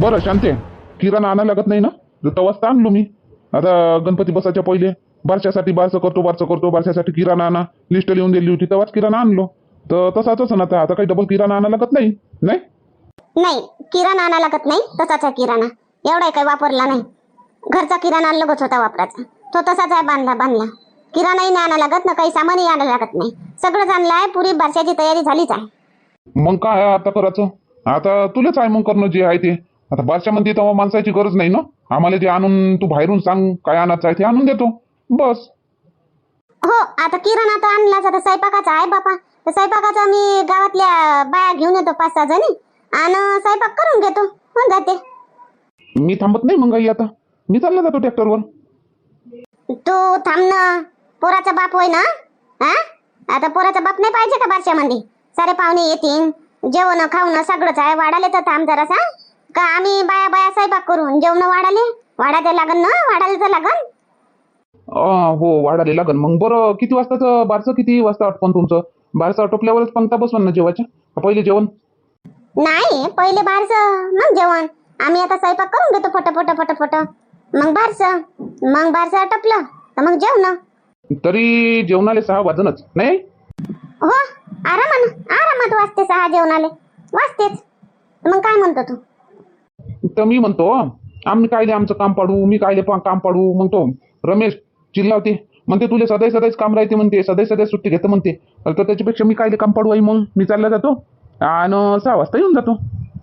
बरं शांते. किराणा आणायला लागत नाही ना? तवाच तर आणलो मी. आता गणपती बसायच्या पहिले. बारशासाठी बारसं करतो बारसं करतो बारशासाठी किराणा आणा. लिस्ट लिहून दिली होती तेव्हाच किराणा आणलो. तर तसाच असं आता. आता काही डबल किराणा आणायला लागत नाही? नाही? नाही किराणा आणा लागत नाही. तसाच आहे किराणा. एवढा काही वापरला नाही. घरचा किराणा लगत होता वापराचा तो तसाच आहे बांधला बांधला. किराणाही नाही आणा लागत ना काही सामानही आणा लागत नाही. सगळंच आणलं आहे पुरी बारशाची तयारी झालीच आहे. मग काय आता करायचं? आता तुलाच आहे मग करणं जे आहे ते. आता बारशामध्ये तेव्हा माणसाची गरज नाही ना? आम्हाला जे आणून तू बाहेरून सांग काय आणायचं आहे ते आणून देतो. बस. हो आता किराणा तर आणलाच आता स्वयंपाकाचा आहे बापा. तर स्वयंपाकाचा मी गावातल्या बाया घेऊन येतो पाच सहा जणी. आणि स्वयंपाक करून घेतो. होऊन जाते. मी थांबत नाही मग आई आता. मी चालला जातो ट्रॅक्टरवर. तू थांब ना. पोराचा बाप होय ना? हा? आता पोराचा बाप नाही पाहिजे का बारशामध्ये सारे पाहुणे येतील. जेवण खाऊन सगळंच आहे. वाढाले तर थांब जरासा. का आम्ही बाया बाया स्वयंपाक करून जेवण वाढाले? वाढायला लागन ना? वाढायला लागन. अं, हो वाढाले लागन. मग बरं किती वाजताचं बारसं किती वाजता आटपण तुमचं? बारसं आटोपल्यावरच पंक्ता बसवा ना जेवायच्या का पहिले जेवण? नाही पहिले बारस मग जेवण. आम्ही आता स्वयंपाक करून घेतो फट फट फट फट. मग बारस मग बारस आटपलं तर मग जेवण. तरी जेवणाले सहा वाजनच नाही? हो आरामानं आरामात वाजते सहा जेवणाले. वाजतेच. मग काय म्हणतो तू? तर मी म्हणतो आम्ही कायले आमचं काम पाडू मी कायले पा- काम पाडू मग तो रमेश चिल्लावते म्हणते तुले सदैव सदैव काम राहते म्हणते सदैव सदैव सुट्टी घेते म्हणते. तर त्याच्यापेक्षा मी कायले काम पाडू आई मग? मी चालला जातो आणि सहा वाजता येऊन जातो.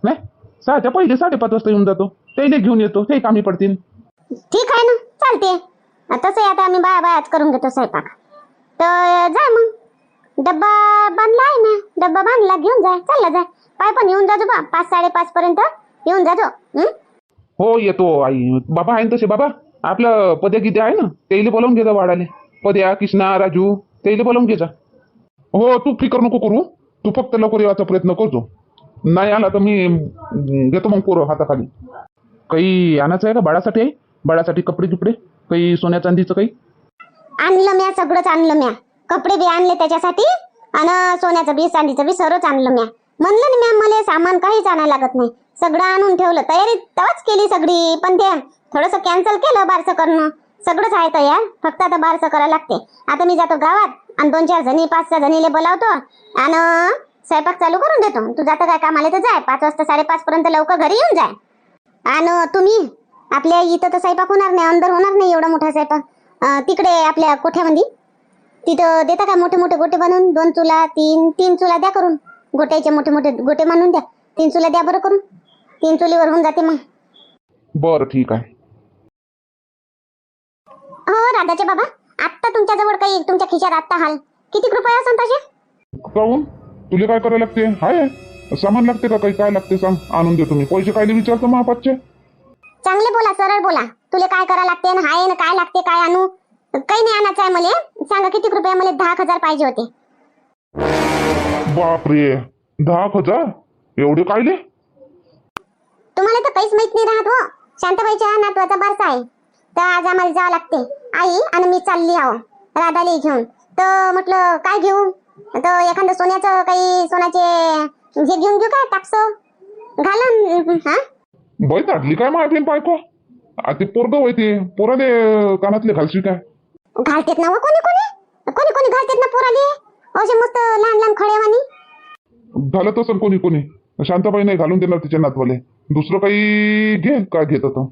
नाही सहाच्या पहिले साडेपाच वाजता येऊन जातो. ते घेऊन येतो ते कामी पडतील. ठीक आहे ना चालते. तसं आता आम्ही बाया बायाच करून घेतो स्वयंपाक. तर जा मग. डब्बा बांधला आहे ना डब्बा बांधला घेऊन जा चालला जा. पाय पण येऊन जातो बा पाच साडेपाच पर्यंत येऊन जातो हं? हो येतो आई. बाबा आहे ना तसे? बाबा आपलं पद्या किती आहे ना? त्याला बोलावून घे जा वाढाले पद्या कृष्णा राजू त्याला बोलावून घे जा. हो तू फिकर नको करू. तू फक्त लवकर यायचा प्रयत्न करतो. नाही आला तर मी अं, घेतो मग पोरं हाताखाली. काही आणायचं आहे का बाळासाठी? आहे बाळासाठी कपडे गिपडे काही सोन्या चांदीचं काही? आणलं म्या सगळंच आणलं म्या. कपडे बी आणले त्याच्यासाठी आणि सोन्याचं बी चांदीचं बी सर्वच आणलं म्या. म्हणलं ना म्या मला सामान काहीच आणायला लागत नाही. सगळं आणून ठेवलं. तयारी तवाच केली सगळी. पण ते थोडंसं कॅन्सल केलं बारसं करणं. सगळंच आहे तयार. फक्त आता बारसं करायला लागते. आता मी जातो गावात आणि दोन चार जणी पाच सहा जणीले बोलावतो आणि स्वयंपाक चालू करून देतो. तू जातं काय कामाला तर जाय. पाच वाजता साडेपाच पर्यंत लवकर घरी येऊन जाय. आणि तुम्ही आपल्या इथं तर स्वयंपाक होणार नाही. अंदर होणार नाही एवढा मोठा स्वयंपाक. तिकडे आपल्या कोठ्यामध्ये? तिथं देता का मोठे मोठे गोटे बनवून? दोन चुला तीन तीन चुला द्या करून. गोट्याचे मोठे मोठे गोटे बनवून द्या. तीन चुला द्या बरं करून. तीन चुलीवर होऊन जाते मग. बरं ठीक आहे. हो राधाचे बाबा आत्ता तुमच्याजवळ काही तुमच्या खिशात आत्ता हाल. किती रुपये असं तसे? काहून? तुला काय करायला लागते? हाय सामान लागते का काही? काय लागते सांग. आणून देतो मी. पैसे कायले विचारतो महापाचे चांगले बोला सरळ बोला. तुला काय करा लागते न हाय न काय लागते काय आणू? काही नाही आणायचं आहे मला. सांगा किती रुपये मला दहा हजार पाहिजे होते. बापरे. दहा हजार? एवढे कायले? तुम्हाला तर काहीच माहीत नाही राहत हो. शांताबाईच्या नातवाचा बारसा आहे. तर आज आम्हाला जावं लागते. आई आणि मी चालली आहो राधाली घेऊन. तर म्हटलं काय घेऊ? तर एखादं सोन्याचं काही सोन्याचे हे घेऊन घेऊ काय टाकस? घालून हा? बाई ताटली काय मारली बायको? ते पोरग होय ते. पोराले कानातले घालशी काय? घालतेत ना हो कोणी कोणी? कोणी कोणी घालतेत ना पोराले? असे मस्त लहान लहान खड्यावानी? घालत असेल कोणी कोणी. शांताबाई नाही घालून देणार तिच्या नातवाले. दुसरं काही घे काय घेत होतं?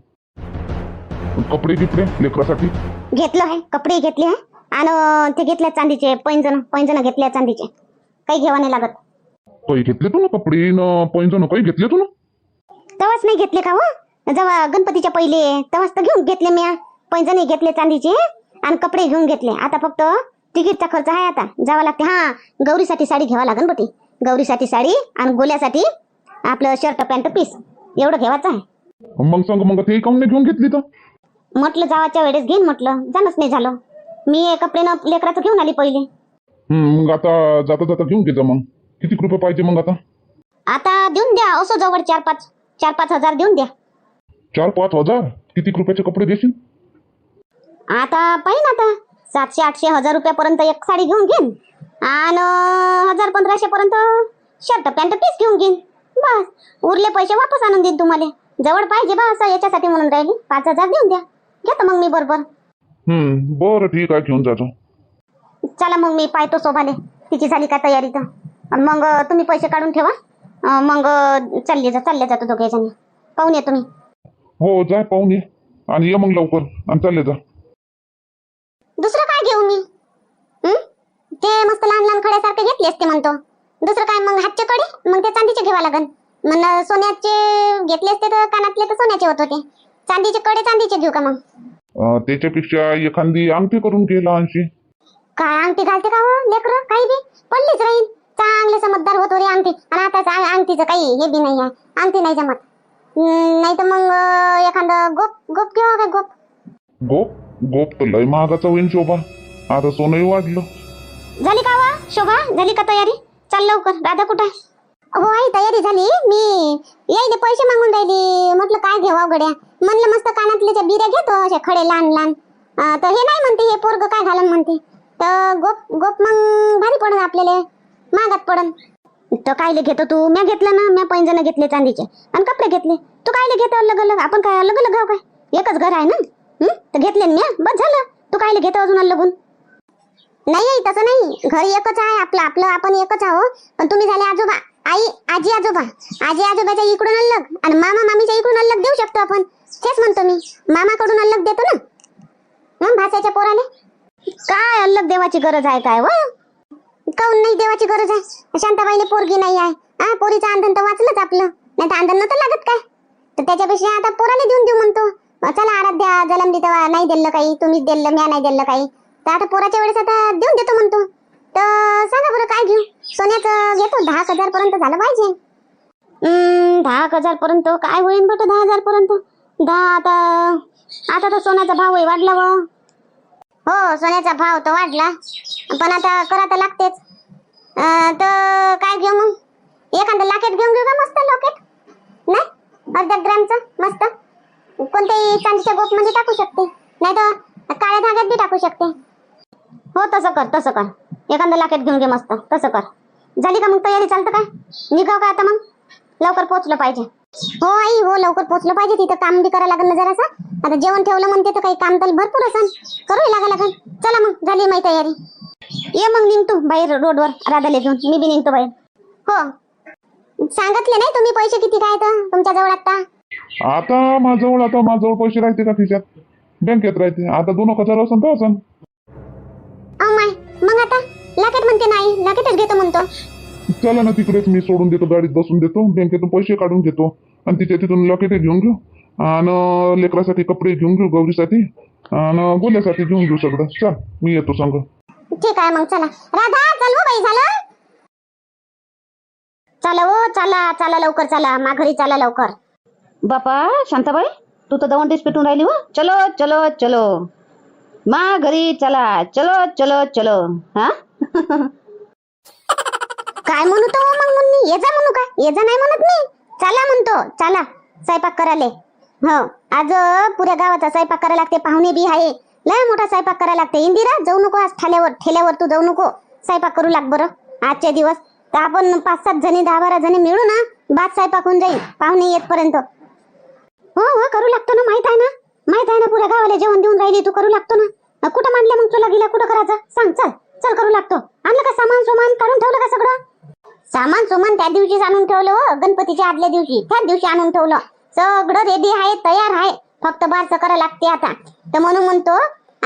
कपडे गिपडे लेकरासाठी. घेतलं आहे कपडे घेतले आहे. आणि ते घेतल्या चांदीचे पैंजण पैंजण घेतल्या चांदीचे. काही घेवा नाही लागत. काही घेतले तू ना कपडे न पैंजण काही घेतले तू ना? तेव्हाच नाही घेतले का हो? जेव्हा गणपतीच्या पहिले तेव्हाच तर घेऊन घेतले मी पैंजणी घेतले चांदीचे आणि कपडे घेऊन घेतले. आता फक्त तिकीटचा खर्च आहे आता. जावं लागते. हा गौरीसाठी साडी घ्यावा लागेल बटी. गौरीसाठी साडी आणि गोल्यासाठी आपलं शर्ट पॅन्ट पीस एवढं घ्यावाचं आहे? मग सांग मग ते काऊन नाही घेऊन घेतली तर? म्हटलं जावाच्या वेळेस घेईन म्हटलं. जाणच नाही झालं. मी हे कपडे न लेकराचं घेऊन आली पहिले. मग आता जाता जाता घेऊन घे जा मग. किती रुपये पाहिजे मग आता? आता देऊन द्या असं जवळ चार पाच चार पाच हजार देऊन द्या. चार पाच हजार? किती रुपयाचे कपडे देशील? आता पाहिजे आता. सातशे आठशे हजार रुपयापर्यंत एक साडी घेऊन घेईन. आणि हजार पंधराशे पर्यंत शर्ट पॅन्ट पीस घेऊन घेईन. बस उरले पैसे वापस आणून देईन तुम्हाला. जवळ पाहिजे बा असं याच्यासाठी म्हणून राहिली. पाच हजार देऊन द्या. घेतो मग मी बरोबर. हम्म बरं ठीक आहे घेऊन जातो. चला मग मी पाहतो शोभाले. तिची झाली का तयारी तर. अन् मग तुम्ही पैसे काढून ठेवा. अं, मग चालले जा चालले जातो दोघे जणी. पाहून येतो मी हो जा पाहून ये. आणि ये मग लवकर. आणि चालले जा. दुसरं काय घेऊ मी? हं? ते मस्त लहान लहान खड्यासारखे घेतले असते म्हणतो. दुसरं काय मग हातचे कडे मग ते चांदीचे घ्यावा लागन म्हण सोन्याचे घेतले असते तर कानातले तर सोन्याचे होत होते. चांदीचे कडे चांदीचे घेऊ का मग? अं, त्याच्यापेक्षा एखादी अंगठी करून घे लहानशी. काय अंगठी घालते का हो लेकर? काही बी? पडलीच राहील चांगले समजदार होतो रे अंगठी. आणि आता चा- अंगठीचं काही हे बी नाही आहे. अंगठी नाही जमत. नाही तर मग अं, एखादं गोप गोप घेऊ काय गोप? गोप? गोप तर लय महागाचा होईन शोभा. आता सोनंही वाढलं. झाली का वा शोभा? झाली का तयारी? चाल लवकर. राधा कुठं आहे? हो आई तयारी झाली. मी यायले पैसे मागून राहिली. म्हटलं काय घेवा गड्या म्हणलं मस्त कानातल्याच्या बिऱ्या घेतो असे खडे लहान लहान तर हे नाही म्हणते हे पोरग काय घालन म्हणते. तर गोप गोप मग भारी पडन आपल्याला. महागात पडन. तर कायले घेतो तू? म्या घेतलं ना. म्या पैंजण घेतले चांदीचे. आणि कपडे घेतले? तू कायले घेतो अलग अलग? आपण काय अलग अलग घाव काय? एकच घर आहे ना? तर घेतले ना बस झालं. तू कायले घेतो अजून अलगून? नाही आई तसं नाही. घर एकच आहे आपलं आपलं आपण एकच आहो पण तुम्ही झाले आजोबा. आई आजी आजोबा. आजी आजोबाच्या इकडून अलग आणि मामा मामीच्या इकडून अलग देऊ शकतो आपण. तेच म्हणतो मी. मामाकडून अलग देतो ना. मग भाषाच्या पोराने काय अलग देवाची गरज आहे काय व? काऊन नाही देवाची गरज आहे? शांताबाईने पोरगी नाही आहे. हा पोरीचं आंधन तर वाचलंच आपलं. नाही तर आंधन नव्हतं लागत काय? तर त्याच्यापेक्षा आता पोराने देऊन देऊ म्हणतो. चला आराध्या जलमली तेव्हा नाही दिलं काही तुम्हीच दिलं म्या नाही दिलं काही. तर आता पोराच्या वेळेस आता देऊन देतो म्हणतो. तर सांगा बरं काय घेऊ? सोन्याचं घेतो दहा हजार पर्यंत झालं पाहिजे. दहा हजार पर्यंत काय होईल बट दहा हजार पर्यंत? दहा आता आता तर सोन्याचा भाव वाढला व. हो सोन्याचा भाव तर वाढला. पण आता करा तर लागतेच. तर काय घेऊ मग? एखादं लाकेट घेऊन घेऊ का मस्त लॉकेट नाही? अर्धा ग्रॅमचं मस्त. कोणत्याही चांदीच्या गोप म्हणजे टाकू शकते. नाही तर काळ्या धाग्यात बी टाकू शकते. हो तसं कर तसं कर. एखादं लाकेट घेऊन घे मस्त. तसं कर. झाली का मग तयारी? चालतं काय निघाव का आता मग? लवकर पोहोचलं पाहिजे. हो आई हो लवकर पोहोचलं पाहिजे. तिथं काम बी करायला लागलं ना जरासं. आता जेवण ठेवलं म्हणते तर काही काम तर भरपूर असन. करू लागा लागन चला मग झाली माझी तयारी. ये मग निघतो बाहेर रोडवर राधाले घेऊन. मी बी निघतो बाहेर. हो. सांगितले नाही तुम्ही पैसे किती काय तर तुमच्या जवळ आता? आता माझ्याजवळ आता माझ्याजवळ पैसे राहते का खिशात? बँकेत राहते. आता दोन हजार असन तर असन. अहो माय मग आता लाकेट म्हणते नाही लाकेटच घेतो म्हणतो. चला ना तिकडेच मी सोडून देतो गाडीत बसून देतो बँकेतून पैसे काढून घेतो. आणि तिच्या तिथून लॉकेट घेऊन घेऊ. आणि लेकरासाठी कपडे घेऊन घेऊ गौरीसाठी. आणि गोल्यासाठी घेऊन घेऊ सगळं. चल मी येतो संग. ठीक आहे मग चला. राधा चल हो बाई झालं? चला हो चला चला लवकर चला. माघारी चला लवकर. बापा शांताबाई तू तर दवंडीस पेटून राहिली हो. चलो चलो चलो. मा घरी चला. चलो चलो चलो. हा? काय म्हणू तो हो मग मुन्नी? ये जा म्हणू का? ये जा नाही म्हणत मी. चला म्हणतो. चला. स्वयंपाक करायला. हो. आज पुऱ्या गावाचा स्वयंपाक करायला लागते. पाहुणे बी आहे. लय मोठा स्वयंपाक करायला लागते. इंदिरा जाऊ नको आज ठाल्यावर ठेल्यावर तू जाऊ नको. स्वयंपाक करू लाग बरं. आजचे दिवस. तर आपण पाच सात जणी दहा बारा जणी मिळू ना बाद स्वयंपाक होऊन जाईल. पाहुणे येतपर्यंत. हो हो करू लागतो ना. माहीत आहे ना? माहीत आहे ना पुऱ्या गावाला जेवण देऊन राहिली तू करू लागतो ना? कुठं मांडलं मग तुला गेला कुठं करायचं? सांग चल. चल करू लागतो. आणलं का सामान सुमान? काढून ठेवलं का सगळं? सामान सुमान त्या दिवशीच आणून ठेवलं हो. गणपतीच्या आदल्या दिवशी. त्याच दिवशी आणून ठेवलं. सगळं रेडी आहे तयार आहे. फक्त बारसं करायला लागते आता. तर म्हणून म्हणतो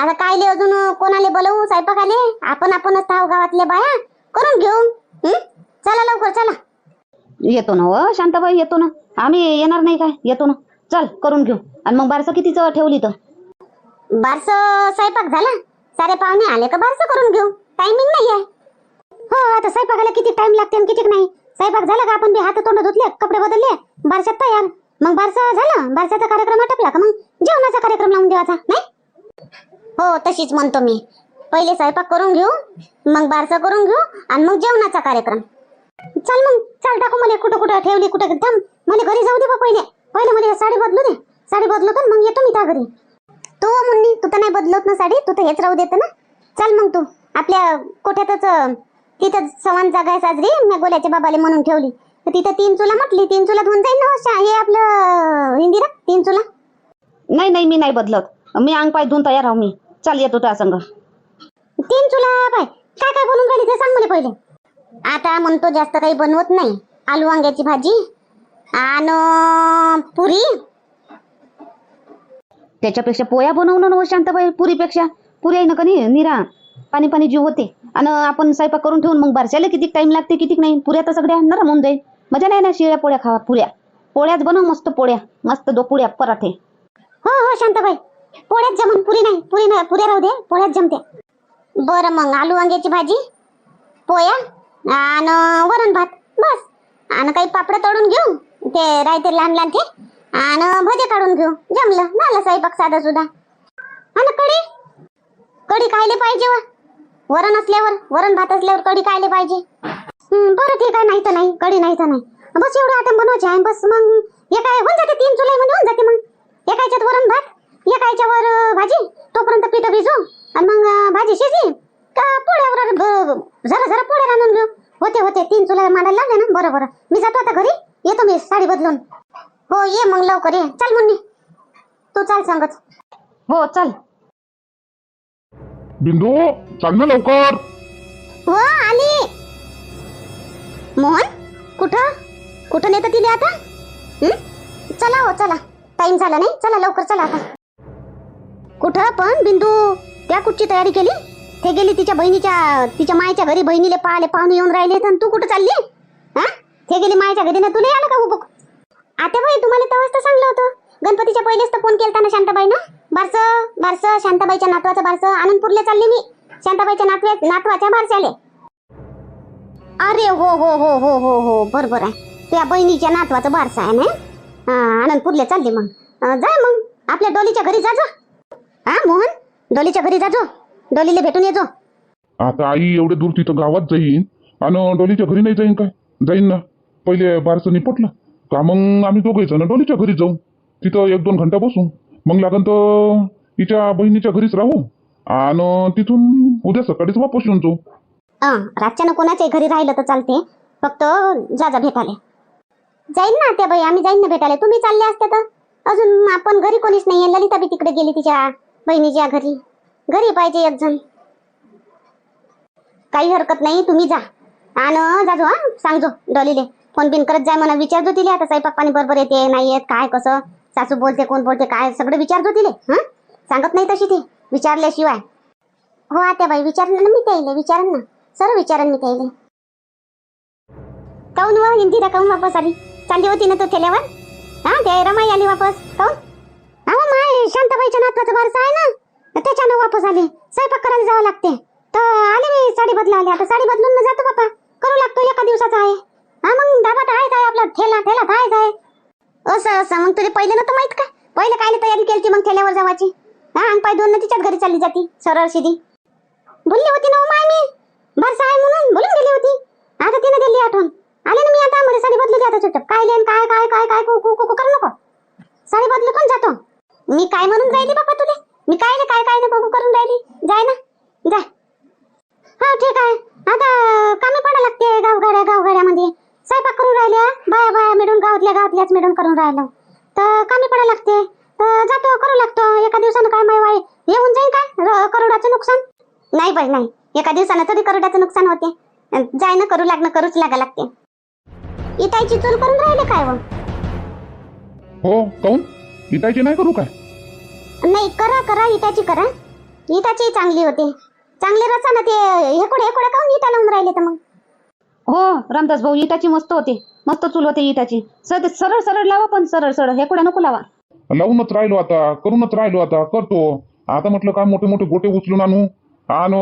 आता कायले अजून कोणाले बोलवू स्वयंपाकाले? आपण आपणच थाव गावातल्या बाया. करून घेऊ. चला लवकर चला. येतो ना हो. शांताबाई येतो ना. आम्ही येणार नाही काय? येतो ना. चल करून घेऊ. आणि मग बारसं कितीच ठेवली तर? बारस स्वयंपाक झाला. सारे पाहुणे आले का बारसं करून घेऊ? टायमिंग नाही आहे हो आता स्वयंपाकाला किती टाइम लागते आणि किती नाही? स्वयंपाक झाला का आपण बी हात तोंड धुतले कपडे बदलले बारशात तयार? मग बारसं झालं? बारशाचा कार्यक्रम आटपला का मग? जेवणाचा कार्यक्रम लावून देवाचा नाही? हो तशीच म्हणतो मी. पहिले स्वयंपाक करून घेऊ मग बारसं करून घेऊ आणि मग जेवणाचा कार्यक्रम. चल मग चल टाकू मला कुठं कुठं ठेवली कुठं थांब. मला घरी जाऊ दे बा पहिले. पहिले मला साडी बदलू दे. साडी बदलतो मग येतो मी त्या घरी. तू हो मुन्नी तू तर नाही बदलत ना साडी. तू तर हेच राहू देत ना. चल मग तू. आपल्या कोठ्यातच तिथं सवान जागा आहे साजरी. मी गोल्याच्या बाबाले म्हणून ठेवली. तर तिथं तीन चुला म्हटली. तीन चुला होऊन जाईल ना शा- हे आपलं इंदिरा? तीन चुला? नाही नाही मी नाही बदलत. मी अंग पाय धुवून तयार आहो मी. चाल येतो त्या संग. तीन चुला पाय. काय काय बनवून राहिली ते सांग मला पहिले. आता म्हणतो जास्त काही बनवत नाही. आलू वांग्याची भाजी आणि पुरी? त्याच्यापेक्षा पोया बनवणं ना हो शांताबाई पुरीपेक्षा. पुरी आहे ना का नाही निरा? पाणी पाणी जीव होते. आणि आपण स्वयंपाक करून ठेवून मग बारशाला किती टाइम लागते किती नाही? पुऱ्या तर सगळ्या नरम होऊन जाईल. मजा नाही ना शिळ्या पोळ्या खावा पुऱ्या. पोळ्याच बनव मस्त पोळ्या. मस्त दोपुळ्या पराठे. हो हो शांताबाई. पोळ्यात जमून पुरी नाही. पुरी नाही पुऱ्या राहू दे पोळ्यात जमते. बरं मग आलू वांग्याची भाजी पोया आणि वरण भात बस. आणि काही पापड तळून घेऊ? ते राहते लहान लहान ते. आणि भजे काढून घेऊ. जमलं. झालं स्वयंपाक साधा सुद्धा. आणि कढी? कढी खायला पाहिजे वा. वरण असल्यावर वरण भात असल्यावर कढी खायला पाहिजे. बरं ठीक आहे. नाही तर नाही. कढी नाही तर नाही. बस एवढं आटम बनवायचे आहे. बस मग एका काय होऊन जाते तीन चुलाई म्हणजे होऊन जाते मग. एका याच्यात वरण भात एका याच्यावर भाजी. तोपर्यंत पिठं भिजू. आणि मग भाजी शिजली. का पोळ्यावर जरा जरा पोळ्या आणून घेऊ. होते होते. तीन चुला मांडायला लागले ना. बरं बरं. मी जातो आता घरी. येतो मी साडी बदलून. हो ये मग लवकर ये. चल मुन्नी. तू चाल सांगत. हो चल. बिंदू चाल ना लवकर. हो आली. मोहन कुठं? कुठं नेतं तिने आता? हं? चला हो चला. टाइम झाला नाही. चला लवकर चला आता. कुठं पण बिंदू? त्या कुठची तयारी केली? ते गेली तिच्या बहिणीच्या तिच्या मायच्या घरी बहिणीले पाहाले पाहुणे येऊन राहिले तर तू कुठं चालली? हा? हे गेली मायाच्या घरी ना तुला आलं का उभं? आता भाई तुम्हाला तेव्हाच तर सांगलं होतं. गणपतीच्या पहिलेच तर फोन केलता ना शांताबाई ना बारसं बारसं शांताबाईच्या नातवाचं बारसं आनंदपूरला चालले मी. शांताबाईच्या नातव्या नातवाच्या बारशाले अरे हो हो हो हो हो हो बरोबर आहे. त्या बहिणीच्या नातवाचं बारसा आहे ना? आनंदपूरला चालली मग. जा मग. आपल्या डोलीच्या घरी जा हा मोहन? डोलीच्या घरी जाजो डोलीला भेटून ये आता आई एवढे दूर तिथं गावात जाईन. आणि डोलीच्या घरी नाही जाईन काय? जाईन ना. पहिले बारसं निपटलं का मग आम्ही दोघे जण डोलीच्या घरी जाऊ. तिथं एक दोन घंटा बसू. मग लागन तर तिच्या बहिणीच्या घरीच राहू. आणि तिथून उद्या सकाळीच वापस येऊन जाऊ. हा रातच्यानं कोणाच्याही घरी राहिलं तर चालते. फक्त जा जा भेटाले. जाईन ना त्या बाई आम्ही जाईन ना भेटाले तुम्ही चालले असते तर. अजून आपण घरी कोणीच नाहीये. ललिता बी तिकडे गेली तिच्या बहिणीच्या घरी. घरी पाहिजे एक जण काही हरकत नाही तुम्ही जा. आणि जाजो हा सांगजो डॉलीले. फोन बिन करत जाय मला विचारतो तिले आता स्वयंपाक पाणी बरोबर येते नाही येत काय कसं? सासू बोलते कोण बोलते काय सगळं विचारतो तिले हा? सांगत नाही तशी ती विचारल्याशिवाय. हो आता बाई विचारलं ना मी त्याला विचारन ना सर्व विचारन मी त्याला काऊन वा इंदिरा काऊन वापस आली? चालली होती ना तो ठेल्यावर? हा ते रमाई आली वापस काऊन? अहो माय शांताबाईच्या नातवाचं बारसं आहे ना त्याच्यानं वापस आली. स्वयंपाक करायला जावं लागते. तर आले मी साडी बदलावली आता साडी बदलून जातो बापा. करू लागतो एका दिवसाचा आहे. हा मग दाबा आहे काय आपला. ठेला ठेला काय काय असं असं. मग तुझे पहिले नव्हतं माहीत का? पहिले काय तयारी केली मग ठेल्यावर जावाची. हा अंग पाय दोन तिच्याच घरी चालली जाती सरळ शिदी बोलली होती ना माय मी बरं आहे म्हणून बोलून गेली होती. आता तिने दिली आठवण. आले ना मी आता मध्ये साडी बदलू आता चुपचाप काय लेन काय काय काय काय करू नको. साडी बदलू कोण जातो? मी काय म्हणून राहिली बाबा तुले मी काय ना काय काय ना बघू करून राहिली जाय ना जा हा ठीक आहे आता कामी पडा लागते गावगाड्या गावगाड्यामध्ये स्वयंपाक करून राहिल्या बाया बाया मिळून गावातल्या गावातल्याच मिळून करून राहिलं. तर कामी पडा लागते. तर जातो करू लागतो. एका दिवसानं काय माय वाय येऊन जाईन काय? करोडाचं नुकसान? नाही बाई नाही. एका दिवसानं तरी करोडाचं नुकसान होते. जाय ना करू लागणं करूच लागा लागते. इटायची चूल करून राहिले काय व हो काऊन? इटायचे नाही करू काय? नाही करा करा इटाची करा. इटाची चांगली होते. चांगले रचा ना ते हेकोडे हेकोडे काऊन इटा लावून राहिले तर मग? हो रामदास भाऊ इटाची मस्त होते. मस्त चूल होते इटाची सर सरळ सरळ लावा पण सरळ सरळ. हे कुठे नको लावा. लावूनच राहिलो आता करूनच राहिलो आता करतो. आता म्हटलं काय मोठे मोठे गोटे उचलून आणू आणि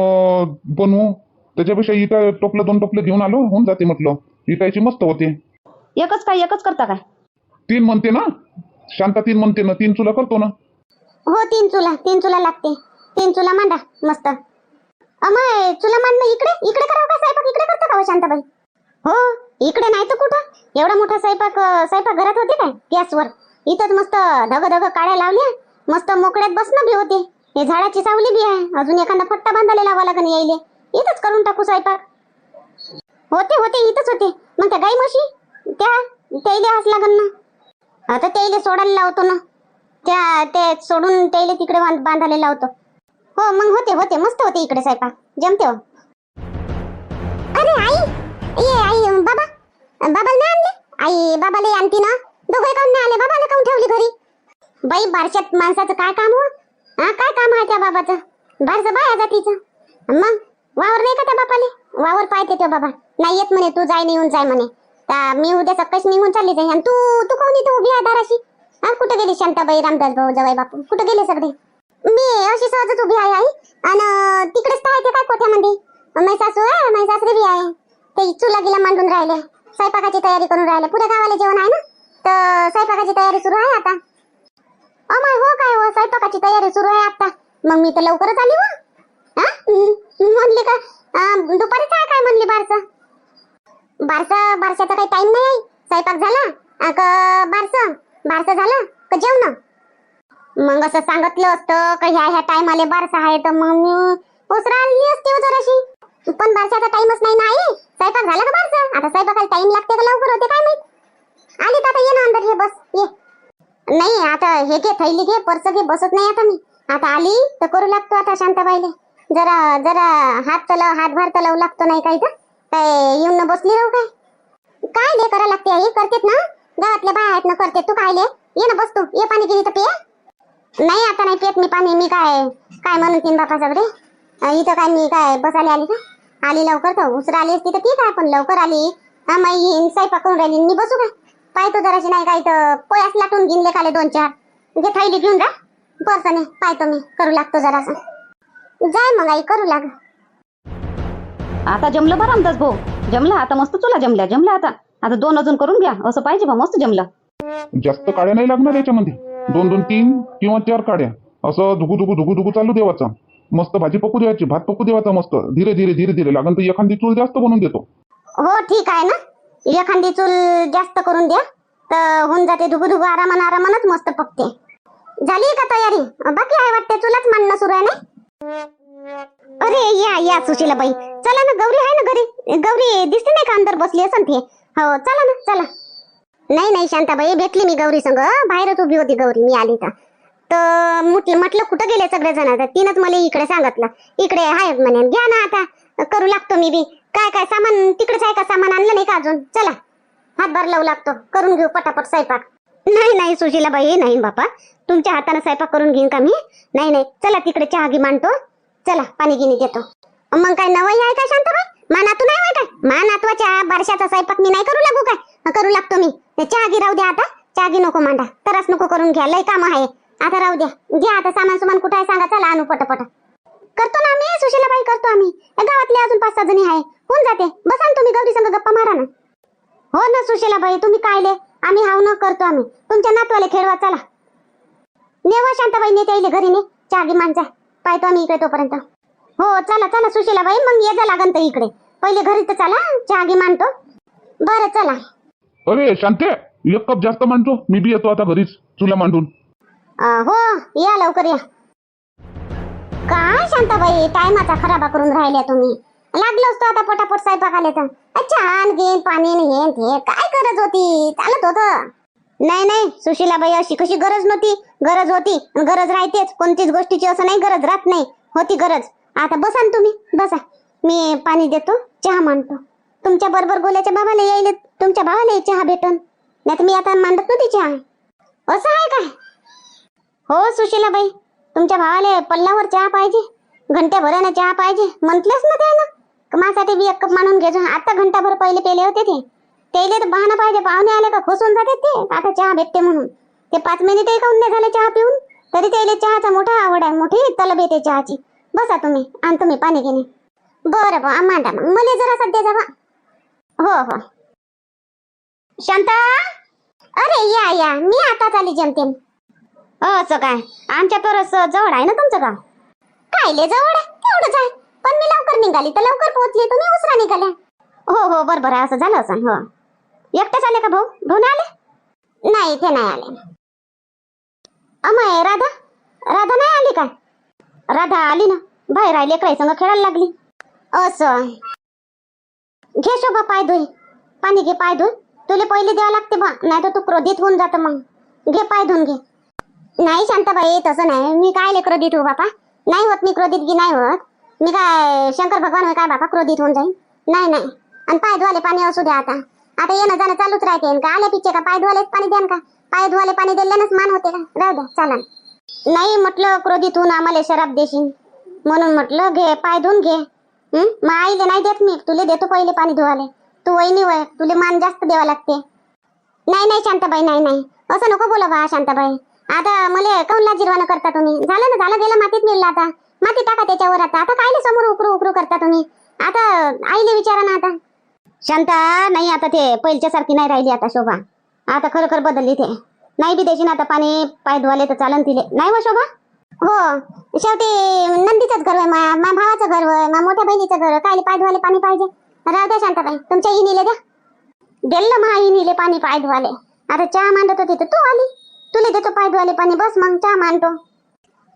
बनवू. त्याच्यापेक्षा इटा टोपलं दोन टोपले घेऊन आलो होऊन जाते म्हटलं. इटायची मस्त होते. एकच काय एकच करता काय? तीन म्हणते ना? शांता तीन म्हणते ना? तीन चुला करतो ना? हो तीन चुला तीन चुला लागते. तीन चुला मांडा मस्त. अमाय चुला मांडणं इकडे इकडे करावं का स्वयंपाक इकडे करता का हो शांताबाई? हो. इकडे नाही तर कुठं? एवढा मोठा स्वयंपाक स्वयंपाक घरात होते काय? गॅसवर. इथंच मस्त धग धग काळ्या लावल्या मस्त मोकळ्यात बसणं बी होते. हे झाडाची सावली बी आहे. अजून एखादा फट्टा बांधायला लावा लागेल यायले. इथंच करून टाकू स्वयंपाक. होते होते इथंच होते. मग त्या गाई म्हशी त्या त्याइले हस लागन ना. आता त्याईले सोडायला लावतो ना. त्या ते सोडून त्याईले तिकडे बांधायला लावतो. हो मग होते होते. मस्त होते इकडे स्वयंपाक. जमते हो. बाबाला नाही आणले? आई बाबाला आणती ना. दोघे काऊन नाही आले बाबाला काऊन ठेवली घरी? बाई बारशात माणसाचं काय काम हो? हा काय काम आहे त्या बाबाचं? बारसं बाया जातीचं. मग वावर नाही का त्या बापाले? वावर पाहते तो बाबा. नाही येत म्हणे तू जाय नाही येऊन जाय म्हणे. मी उद्या सकाळीच निघून चालली जाईन. आणि तू तू कोण इथं उभी आहे दाराशी हा कुठं गेली शांताबाई रामदास भाऊ जवाई बापू? कुठं गेले सगळे? मी अशी सहजच उभी आहे आई. आणि तिकडेच पाहते ते काय कोठ्यामध्ये? माझी सासू आहे माझी बी आहे. ते चुला गेला मांडून राहिले. स्वयंपाकाची तयारी करून राहिले. पुऱ्या गावाला जेवण आहे ना? तर स्वयंपाकाची तयारी सुरू आहे आता. अमाय हो काय हो? स्वयंपाकाची तयारी सुरू आहे आता. मग मी तर लवकरच आली हो. म्हणले का? दुपारीच आहे काय म्हणली बारसा? बारसा बारशाचा काही टाइम नाही स्वयंपाक झाला? आ, का बारसा? बारसा झाला? का जेवण? मग असं सांगितलं असतं का ह्या ह्या टायमाले बारसा आहे तर मग मी उसरा आली असते हो जराशी. पण बारशाचा टाइमच नाही ना आई. स्वयंपाक झाला का बारसा? आता स्वयंपाकाला टाइम लागते का लवकर होते काय माहीत? आली तर आता? ये ना अंदर ये बस ये. नाही आता हे घे थैली घे पर्स घे बसत नाही आता मी. आता आली तर करू लागतो आता शांताबाईले. जरा जरा हात तलाव हातभार तलाव लागतो नाही काही तर काय येऊन बसली राहू काय? काय ले करा लागते आई? करतेत ना? गावातल्या बाया आहेत ना करते तू काय ले ये ना बस तू. ये पाणी पिली तर पिये नाही आता नाही पियत मी पाणी. मी काय काय म्हणून तीन बापाचा सगळे इथं काय मी काय बसायला आली का? आली लवकर तर उसरा आली असती तर ठीक आहे पण लवकर आली हा मग येईन स्वयंपाक करून राहिली. मी बसू काय पाहतो जराशी नाही काय तर पोयास लाटून घेऊन खाले दोन चार. घे थैली घेऊन जा. पर्सने पाहतो मी करू लागतो जरासा. जाय मग आई करू लाग. आता जमलं बरं रामदास भाऊ. जमलं आता मस्त तुला जमल्या जमलं आता. आता दोन अजून करून घ्या असं पाहिजे बा मस्त जमलं. जास्त काड्या नाही लागणार याच्यामध्ये. दोन दोन तीन किंवा चार काड्या. असं धुगू धुगू धुगू धुगू चालू देवाचा. मस्त भाजी पकू द्यायची भात पकू देवाचा मस्त. धीरे धीरे धीरे धीरे. लागन तर एखादी चूल जास्त बनवून देतो. हो ठीक आहे ना. एखादी चूल जास्त करून द्या. तर होऊन जाते धुगू धुगू आरामान आरामानच मस्त पकते. झाली का तयारी? बाकी आहे वाटते चुलाच मांडणं सुरू आहे ना? अरे या या सुशीला बाई चला ना गौरी आहे ना घरी? गौरी दिसते नाही का अंदर बसली? असं ते. हो चला ना चला. नाही नाही शांताबाई भेटली मी गौरी संग. बाहेरच उभी होती गौरी मी आली तर. तर म्हटलं म्हटलं कुठं गेले सगळे जण? आता तिनंच मला इकडे सांगितलं. इकडे आहे म्हणे घ्या ना आता करू लागतो मी बी. काय काय सामान तिकडेच आहे का सामान आणलं नाही का अजून? चला हातभार लावू लागतो. करून घेऊ पटापट स्वयंपाक. नाही नाही सुशीलाबाई नाही बापा. तुमच्या हाताने स्वयंपाक करून घेईन का मी? नाही नाही. चला तिकडे चहा घे मांडतो. चला पाणी गिनी देतो मग काय नवई आहे का शांताबाई? मा नातू नाही काय? मा नातवाच्या बारशाचा स्वयंपाक मी नाही करू लागू काय? करू लागतो मी. चहा गिराव राहू द्या आता. चहा गी नको मांडा. तरच नको करून घ्या. लय काम आहे. आता राहू द्या. घ्या आता सामान सुमान कुठं आहे सांगा. चला आणू पटपट. करतो ना आम्ही. सुशीलाबाई करतो आम्ही. गावातले अजून पाच सहा जणी आहे. होऊन जाते. बसा ना तुम्ही. गौरी संग गप्पा मारा ना. हो ना सुशीलाबाई. तुम्ही कायले आम्ही हाव न करतो आम्ही. तुमच्या नातवाले खेळवा. चला. नेवा शांताबाई. नेते येईल घरी ने. चागी माणसा पाहतो आम्ही इकडे तोपर्यंत. हो चला चला सुशीलाबाई. मग ये जा लागन तर इकडे. पहिले घरी तर चला. चागी मानतो बरं चला. अरे शांते. एक कप जास्त मांडतो. मी बी येतो आता घरीच. तुला मांडून. हो या लवकर या. काय शांताबाई टायमाचा खराबा करून राहिल्या तुम्ही? लागलो असतो आता पटापट स्वयंपाक तर. छान घेन पाणी न हे काय गरज होती? चालत होत. नाही नाही सुशीलाबाई अशी कशी गरज नव्हती. गरज होती गरज राहतेच. कोणतीच गोष्टीची असं नाही गरज राहत नाही. होती गरज. आता बसा ना तुम्ही. बसा. मी पाणी देतो चहा मांडतो. तुमच्या बरोबर गोल्याच्या बाबाला यायले तुमच्या भावाला चहा भेटन. नाही मी आता मांडत नव्हती चहा. असं आहे काय? हो सुशीलाबाई. तुमच्या भावाले पल्लावर चहा पाहिजे घंट्याभरानं चहा पाहिजे म्हटलंच ना त्यानं. माझ्यासाठी बी एक कप मानून घ्यायचो आता घंटाभर पहिले पेले होते ते. त्याले तर बहाणा पाहिजे पाहुणे आले का खुसून जाते ते. आता चहा भेटते म्हणून. ते पाच मिनिटही काऊन नाही झाले चहा पिऊन. तरी त्याला चहाचा मोठा आवड आहे मोठी तलब येते चहाची. बसा तुम्ही आणि तुम्ही पाणी घेणे. बरं बा मांडा मग. मला जरा सध्या जावा. हो हो. शांता? अरे या या. मी आता आली जमते असं काय? आमच्या परस जवळ आहे ना तुमचं गाव? कायले जवळ? आहे तेवढंच आहे. पण मी लवकर निघाली तर लवकर पोहोचली तुम्ही उसरा निघाल्या हो हो बरोबर आहे असं झालं असं हो. एकटेच आले का भाऊ? भाऊ नाही आले? नाही ते नाही आले. अमय राधा? राधा नाही आली का? राधा आली ना? बाहेर आली काही संग खेळायला लागली. असं घे शोभा पाय धुई. पाणी घे पाय धुई. तुला पहिले द्यावं लागते बा नाही तर तू क्रोधित होऊन जातं मग. घे पाय धुवून घे. नाही शांताबाई तसं नाही. मी काय क्रोधित हो बापा? नाही होत मी क्रोधित की नाही होत? मी काय शंकर भगवान काय बापा? क्रोधित होऊन जाईन? नाही नाही. आणि पाय धुवाले पाणी असू द्या आता. आता येणं जाणं चालूच राहते. का आले पिच्चे का? पाय धुवालेच पाणी द्यान का? पाय धुवाले पाणी दिल्यानंच मान होते का? राहू द्या चालन. नाही म्हटलं क्रोधित होऊन आम्हाला शराब देशील. म्हणून म्हटलं घे पाय धुवून घे. मग आईले नाही देत मी. तुले देतो पहिले पाणी धुवाले. तू वहिनी वय तुले मान जास्त द्यावा लागते. नाही नाही शांताबाई नाही नाही. असं नको बोला बा शांताबाई. आता मला काऊन लाजीरवानं करता तुम्ही? झालं ना झालं गेलं मातीत मिळलं आता. माती टाका त्याच्यावर आता. आता कायले समोर उकरू उकरू करता तुम्ही? आता आईले विचारा ना आता. शांता नाही आता ते पहिलच्या सारखी नाही राहिली आता शोभा. आता खरोखर बदलली ते. नाही बी द्यायची ना आता पाणी पाय धुवाले तर चालन तिले. नाही हो शोभा? हो. शेवटी नंदीचंच घर आहे मा मा भावाचं घर आहे मा मोठ्या बहिणीचं घर काय पाय धुवाले पाणी पाहिजे? राहू द्या शांताबाई. तुमच्या इनीले द्या. दिलं महा इनीले पाणी पाय धुवाले. आता चहा मांडत होती तर तू आली. तुला देतो पाय धुवाले पाणी बस मग चहा मांडतो.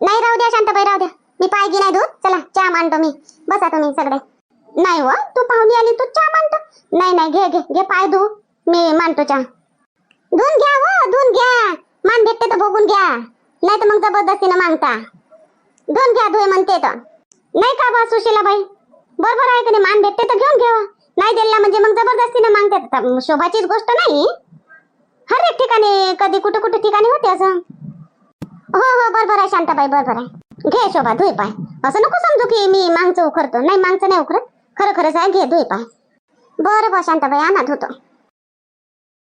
नाही राहू द्या शांताबाई राहू द्या. मी पाय गी नाही धुत. चला चहा मांडतो मी. बसा तुम्ही सगळे. नाही व तू पाहुणी आली तू चहा मांडतो. नाही नाही घे घे घे पाय धु. मी मांडतो चहा. धुवून घ्या व धुवून घ्या. मान भेटते तर बघून घ्या. नाही तर मग जबरदस्तीनं मागता. धुवून घ्या धुवे म्हणते तर. नाही का बा सुशीलाबाई? बरोबर आहे का नाही? मान भेटते तर घेऊन घ्यावा नाही दिला म्हणजे मग जबरदस्तीनं मागतात शोभाचीच गोष्ट नाही. हर एक ठिकाणी कधी कुठं कुठं ठिकाणी होते असं. हो हो बरोबर आहे शांताबाई बरोबर आहे. घे शोभा धुई पाय. असं नको समजू की मी मागचं उखरतो. नाही मागचं नाही उखरत. खरं खरंच आहे घे धुई पाय. बरं बा शांताबाई आणा धुतो.